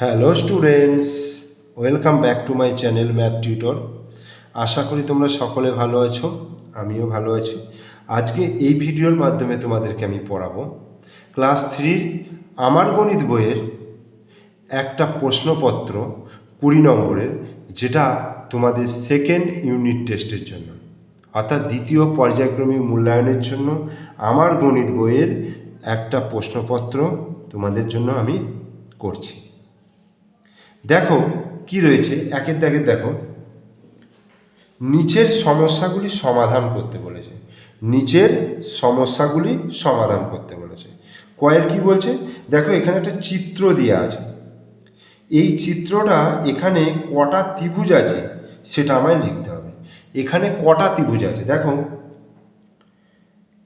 Hello students welcome back to my channel math tutor আশা করি তোমরা সকলে ভালো আছো, আমিও ভালো আছি। আজকে এই ভিডিওর মাধ্যমে তোমাদেরকে আমি পড়াবো। ক্লাস থ্রির আমার গণিত বইয়ের একটা প্রশ্নপত্র কুড়ি নম্বরের, যেটা তোমাদের সেকেন্ড ইউনিট টেস্টের জন্য, অর্থাৎ দ্বিতীয় পর্যায়ক্রমিক মূল্যায়নের জন্য আমার গণিত বইয়ের একটা প্রশ্নপত্র তোমাদের জন্য আমি করছি। দেখো কি রয়েছে, একের দাগে দেখো। নিচের সমস্যাগুলি সমাধান করতে বলেছে। নিচের সমস্যাগুলি সমাধান করতে বলেছে। কয়ের কি বলছে? দেখো এখানে একটা চিত্র দেওয়া আছে। এই চিত্রটা এখানে কটা ত্রিভুজ আছে সেটা আমায় লিখতে হবে। এখানে কটা ত্রিভুজ আছে, দেখো।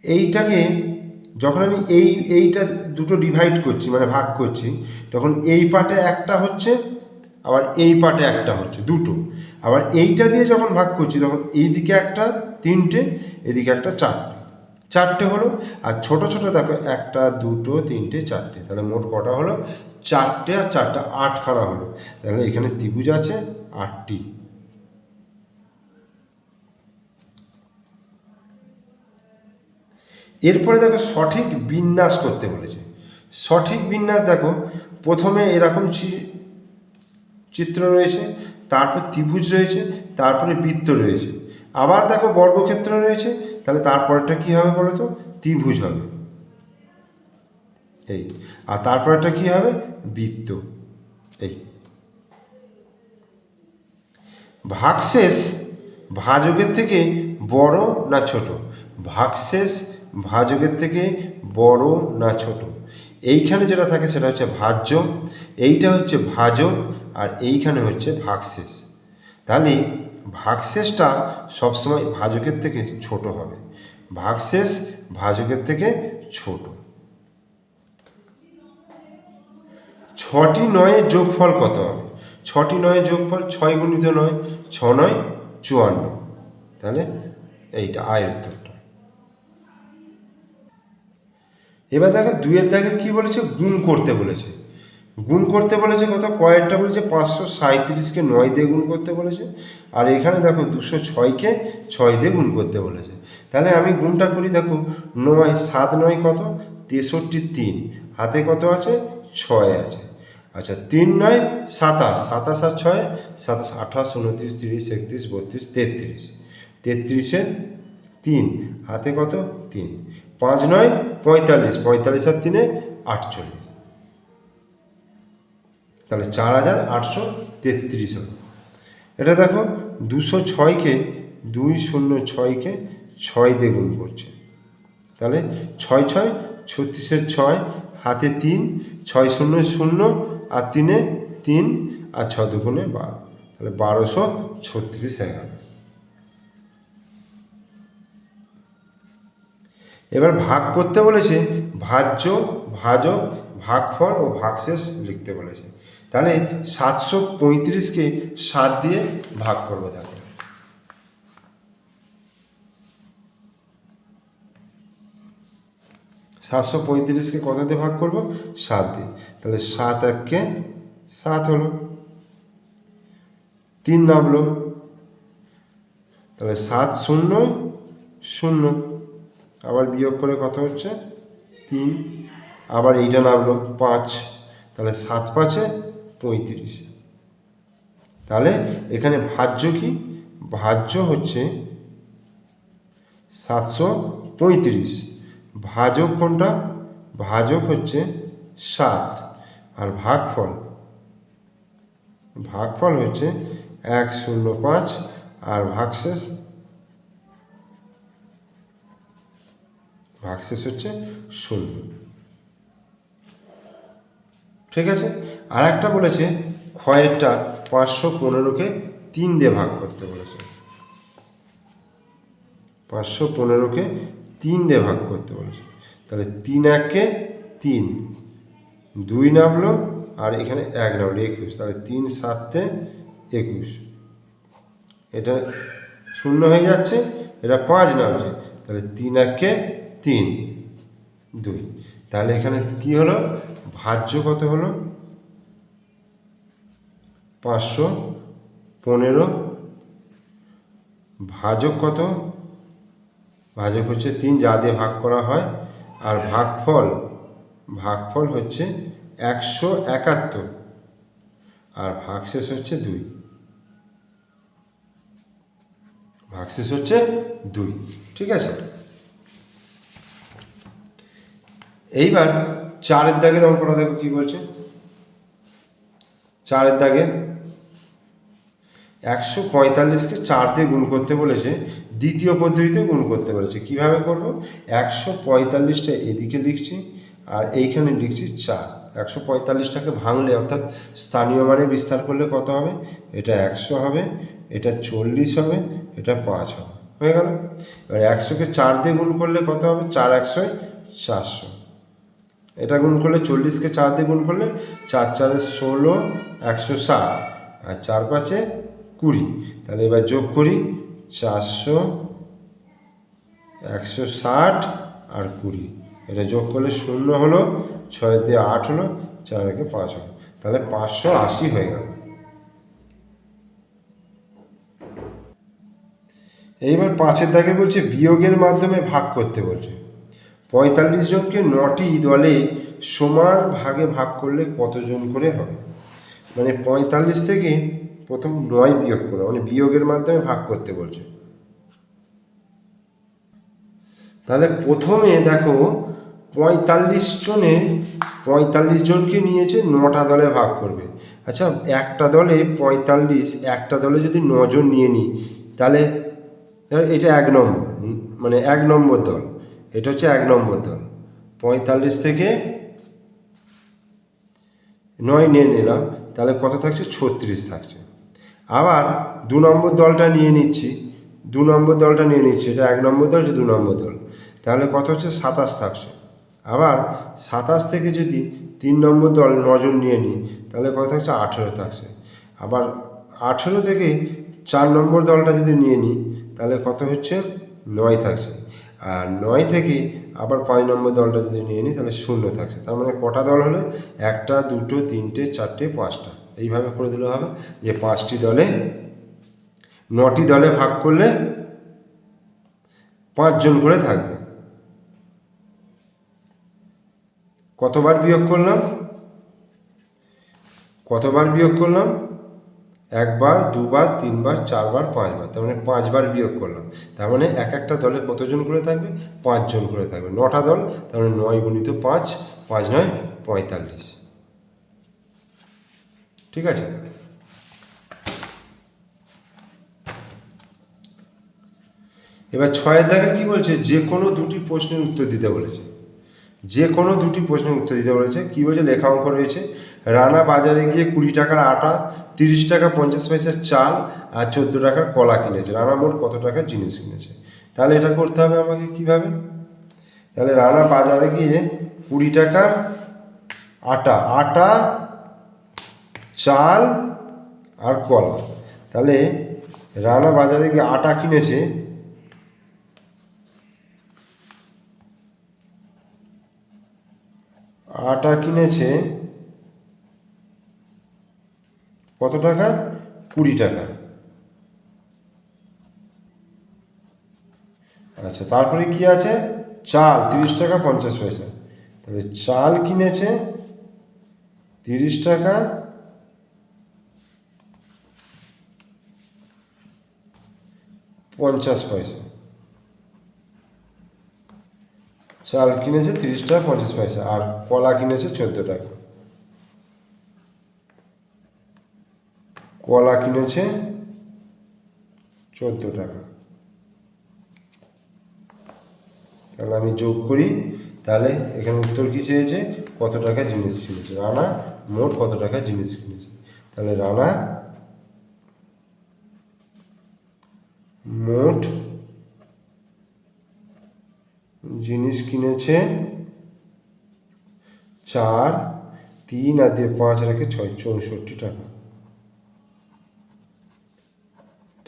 এইটাকে যখন আমি এই, এইটা দুটো ডিভাইড করছি মানে ভাগ করছি, তখন এই পার্টে একটা হচ্ছে আবার এই পার্টে একটা হচ্ছে, দুটো। আবার এইটা দিয়ে যখন ভাগ করছি, তখন এই দিকে একটা তিনটে, এদিকে একটা চারটে। চারটে হলো, আর ছোট ছোট দেখো, একটা, দুটো, তিনটে, চারটে। তাহলে মোট কটা হলো? চারটে আর চারটা, আটখানা হলো। তাহলে এখানে ত্রিভুজ আছে, আটটি। এরপরে দেখো, সঠিক বিন্যাস করতে বলেছে। সঠিক বিন্যাস দেখো, প্রথমে এরকম চিত্র রয়েছে, তারপর ত্রিভুজ রয়েছে, তারপরে বৃত্ত রয়েছে। আবার দেখো বর্গক্ষেত্র রয়েছে, তাহলে তারপরটা কি হবে বলো তো? ত্রিভুজ হবে। এই, আর তারপরটা কি হবে? বৃত্ত। এই। ভাগশেষ ভাজকের থেকে বড় না ছোট? ভাগশেষ ভাজকের থেকে বড় না ছোট? এইখানে যেটা থাকে সেটা হচ্ছে ভাজ্য। এইটা হচ্ছে ভাজক। আর এইখানে হচ্ছে ভাগশেষ। তাহলে ভাগশেষটা সবসময় ভাজকের থেকে ছোট হবে। ভাগশেষ ভাজকের থেকে ছোট। ছটি নয়ের যোগফল কত হবে? ছটি নয়ের যোগফল ছয় গুণিত নয়, ছ নয় চুয়ান্ন। তাহলে এইটা আয়ের উত্তরটা। এবার দেখো দুইয়ের দাগের কি বলেছে? গুণ করতে বলেছে। গুণ করতে বলেছে কত কয়েকটা বলেছে পাঁচশো সাঁত্রিশকে নয় দিয়ে গুণ করতে বলেছে। আর এখানে দেখো দুশো ছয়কে ছয় দিয়ে গুণ করতে বলেছে। তাহলে আমি গুণটা করি, দেখো, নয়, সাত নয় কত? তেষট্টি তিন। হাতে কত আছে? ছয় আছে। আচ্ছা তিন নয়, সাতাশ। সাতাশ আর ছয়, সাতাশ, আঠাশ, উনত্রিশ, তিরিশ, একত্রিশ, বত্রিশ, তেত্রিশ। তেত্রিশে তিন। হাতে কত? তিন। পাঁচ নয়, পঁয়তাল্লিশ। পঁয়তাল্লিশ আর তিনে আটচল্লিশ। তাহলে চার হাজার আটশো তেত্রিশ হলো। এটা দেখো, দুশো ছয়কে, দুই শূন্য ছয়কে ছয় দিয়ে গুণ করছে। তাহলে ছয় ছয় ছত্রিশের ছয়, হাতে তিন, ছয় শূন্য শূন্য, আর তিনে তিন, আর ছ দুগুণে বারো। তাহলে বারোশো ছত্রিশ এগারো। এবার ভাগ করতে বলেছে, ভাজ্য, ভাজক, ভাগফল ও ভাগশেষ লিখতে বলেছে। তাহলে সাতশো পঁয়ত্রিশকে সাত দিয়ে ভাগ করব দেখো সাতশো পঁয়ত্রিশকে কত দিয়ে ভাগ করব? সাত দিয়ে। তাহলে সাত এককে সাত হলো। তিন নামলো। তাহলে সাত শূন্য শূন্য। আবার বিয়োগ করে কত হচ্ছে? তিন। আবার এইটা নামলো, পাঁচ। তাহলে সাত পাঁচে পঁয়ত্রিশ। তাহলে এখানে ভাজ্য কি? ভাজ্য হচ্ছে সাতশো পঁয়ত্রিশ। ভাজক কোনটা? ভাজক হচ্ছে সাত। আর ভাগফল? ভাগফল হচ্ছে এক শূন্য পাঁচ। আর ভাগশেষ? ভাগশেষ হচ্ছে শূন্য। ঠিক আছে? আর একটা বলেছে, ক্ষয়েরটা পাঁচশো পনেরোকে তিন দিয়ে ভাগ করতে বলেছে। পাঁচশো পনেরোকে তিন দিয়ে ভাগ করতে বলেছে। তাহলে তিন এককে তিন, দুই নামলো, আর এখানে এক নামলো, একুশ। তাহলে তিন সাতে একুশ। এটা শূন্য হয়ে যাচ্ছে, এটা পাঁচ নামছে। তাহলে তিন এককে তিন, দুই। তাহলে এখানে কি হলো? ভাজ্য কত হলো? পাঁচশো পনেরো। ভাজক কত? ভাজক হচ্ছে তিন, যা দিয়ে ভাগ করা হয়। আর ভাগফল ভাগফল হচ্ছে একশো একাত্তর। আর ভাগশেষ হচ্ছে দুই। ভাগশেষ হচ্ছে দুই, ঠিক আছে? এইবার চারের দাগের অঙ্কটা দেখো কি বলছে? চারের দাগে একশো পঁয়তাল্লিশকে চার দিয়ে গুণ করতে বলেছে, দ্বিতীয় পদ্ধতিতে গুণ করতে বলেছে। কীভাবে করব? একশো পঁয়তাল্লিশটা এদিকে লিখছি আর এইখানে লিখছি চার। একশো পঁয়তাল্লিশটাকে ভাঙলে অর্থাৎ স্থানীয় মানে বিস্তার করলে কত হবে? এটা একশো হবে, এটা চল্লিশ হবে, এটা পাঁচ হবে। হয়ে গেল? এবার একশোকে চার দিয়ে গুণ করলে কত হবে? চার একশোয় চারশো। এটা গুণ করলে চল্লিশকে চার দিয়ে গুণ করলে চার চারে ষোলো, একশো ষাট, আর চার পাঁচে কুড়ি। তাহলে এবার যোগ করি, চারশো, একশো ষাট আর কুড়ি। এটা যোগ করলে শূন্য হলো, ছয় দিয়ে আট হলো, চার একে পাঁচ হলো। তাহলে পাঁচশো আশি হয়ে গেল। এইবার পাঁচের দাগে বলছে বিয়োগের মাধ্যমে ভাগ করতে বলছে। পঁয়তাল্লিশ জনকে নটি দলে সমান ভাগে ভাগ করলে কতজন করে হবে? মানে পঁয়তাল্লিশ থেকে প্রথম নয় বিয়োগ করো মানে বিয়োগের মাধ্যমে ভাগ করতে বলছে। তাহলে প্রথমে দেখো, পঁয়তাল্লিশ জনে পঁয়তাল্লিশ জনকে নিয়েছে নটা দলে ভাগ করবে। আচ্ছা একটা দলে পঁয়তাল্লিশ, একটা দলে যদি নজন নিয়ে নিই, তাহলে এটা এক নম্বর মানে এক নম্বর দল। এটা হচ্ছে এক নম্বর দল। পঁয়তাল্লিশ থেকে নয় নিয়ে নিলাম, তাহলে কত থাকছে? ছত্রিশ থাকছে। আবার দু নম্বর দলটা নিয়ে নিচ্ছি। দু নম্বর দলটা নিয়ে নিচ্ছি। এটা এক নম্বর দল দু নম্বর দল। তাহলে কত হচ্ছে? সাতাশ থাকছে। আবার সাতাশ থেকে যদি তিন নম্বর দল নজন নিয়ে নিই, তাহলে কত থাকছে? আঠেরো থাকছে। আবার আঠেরো থেকে চার নম্বর দলটা যদি নিয়ে নিই, তাহলে কত হচ্ছে? নয় থাকছে। আর নয় থেকে আবার পাঁচ নম্বর দলটা যদি নিয়ে নিই, তাহলে শূন্য থাকছে। তার মানে কটা দল হলো? একটা, দুটো, তিনটে, চারটে, পাঁচটা। এইভাবে করে দিলে হবে যে পাঁচটি দলে নটি দলে ভাগ করলে পাঁচজন করে থাকবে। কতবার বিয়োগ করলাম? কতবার বিয়োগ করলাম? একবার, দুবার, তিনবার, চারবার, পাঁচবার, তার মানে পাঁচবার বিয়োগ করলাম। তার মানে এক একটা দলে কতজন করে থাকবে? পাঁচজন করে থাকবে। নটা দল, তার মানে নয় গুণিত পাঁচ পাঁচ নয় পঁয়তাল্লিশ। ঠিক আছে? এবার ছয়ের দাগে কি বলছে? যে কোনো দুটি প্রশ্নের উত্তর দিতে বলেছে। যে কোনো দুটি প্রশ্নের উত্তর দিতে বলেছে। কী বলছে? লেখা অঙ্ক রয়েছে। রানা বাজারে গিয়ে কুড়ি টাকার আটা, তিরিশ টাকা পঞ্চাশ পয়সার চাল আর চোদ্দ টাকার কলা কিনেছে। রানা মোট কত টাকার জিনিস কিনেছে? তাহলে এটা করতে হবে আমাকে কীভাবে? তাহলে রানা বাজারে গিয়ে কুড়ি টাকার আটা আটা, চাল আর কলা। তাহলে রানা বাজারে গিয়ে আটা কিনেছে। আটা কিনেছে কত টাকা? কুড়ি টাকা। আচ্ছা তারপরে কি আছে? চাল, তিরিশ টাকা পঞ্চাশ পয়সা। তাহলে চাল কিনেছে তিরিশ টাকা। পঞ্চাশ পয়সা। চাল কিনেছে তিরিশ টাকা, পঞ্চাশ পয়সা। আর কলা কিনেছে চোদ্দ টাকা। কলা কিনেছে চোদ্দ টাকা। তাহলে আমি যোগ করি, তাহলে এখানে উত্তর কী চেয়েছে? কত টাকা জিনিস কিনেছে? রানা মোট কত টাকা জিনিস কিনেছে? তাহলে রানা মোট জিনিস কিনেছে চার, তিন আর দিয়ে পাঁচ রেখে ছয়, চৌষট্টি টাকা।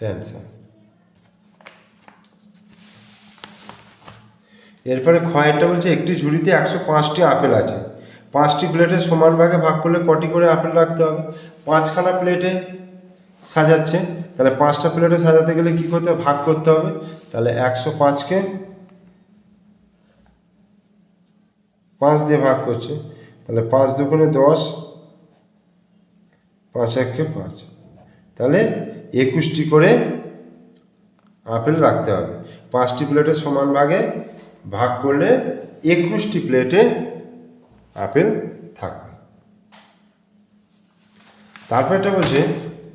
অ্যান্সার এরপরে খয়েরটা বলছে, একটি ঝুড়িতে একশো পাঁচটি আপেল আছে। পাঁচটি প্লেটে সমান ভাগে ভাগ করলে কটি করে আপেল রাখতে হবে? পাঁচখানা প্লেটে সাজাচ্ছে। তাহলে পাঁচটা প্লেটে সাজাতে গেলে কী করতে হবে? ভাগ করতে হবে। তাহলে একশো পাঁচকে পাঁচ দিয়ে ভাগ করছে। তাহলে পাঁচ দুগুণে দশ, পাঁচ এককে পাঁচ। তাহলে একুশটি করে আপেল রাখতে হবে। পাঁচটি প্লেটের সমান ভাগে ভাগ করলে একুশটি প্লেটে আপেল থাকবে। তারপর একটা বলছে,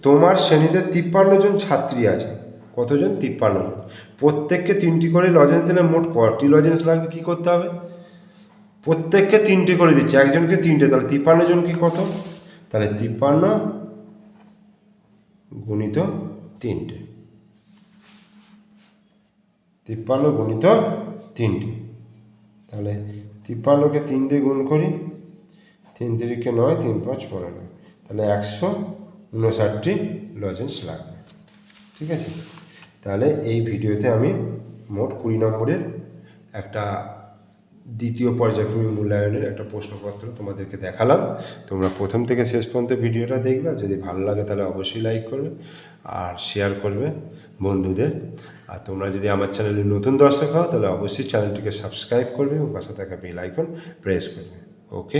তোমার শ্রেণীতে তিপ্পান্ন জন ছাত্রী আছে। কতজন? তিপ্পান্ন জন। প্রত্যেককে তিনটি করে লজেন্স দিলে মোট কটি লজেন্স লাগবে? কী করতে হবে? প্রত্যেককে তিনটে করে দিচ্ছে। একজনকে তিনটে, তাহলে তিপ্পান্ন জনকে কত? তাহলে তিপ্পান্ন গুণিত তিনটে। তিপ্পান্ন গুণিত তিনটে। তাহলে তিপ্পান্নকে তিন দিয়ে গুণ করি, তিন তিরিকে নয়, তিন পাঁচ পনেরো। তাহলে একশো উনষাটটি লজেন্স লাগবে। ঠিক আছে? তাহলে এই ভিডিওতে আমি মোট কুড়ি নম্বরের একটা দ্বিতীয় পর্যায়ক্রমিক মূল্যায়নের একটা প্রশ্নপত্র তোমাদেরকে দেখালাম। তোমরা প্রথম থেকে শেষ পর্যন্ত ভিডিওটা দেখবে। যদি ভালো লাগে তাহলে অবশ্যই লাইক করবে আর শেয়ার করবে বন্ধুদের। আর তোমরা যদি আমার চ্যানেলে নতুন দর্শক হও, তাহলে অবশ্যই চ্যানেলটিকে সাবস্ক্রাইব করবে এবং পাশে থাকা বেল আইকন প্রেস করবে। ওকে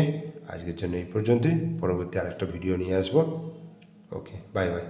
আজকের জন্য এই পর্যন্তই। পরবর্তী আরেকটা ভিডিও নিয়ে আসব। Okay bye bye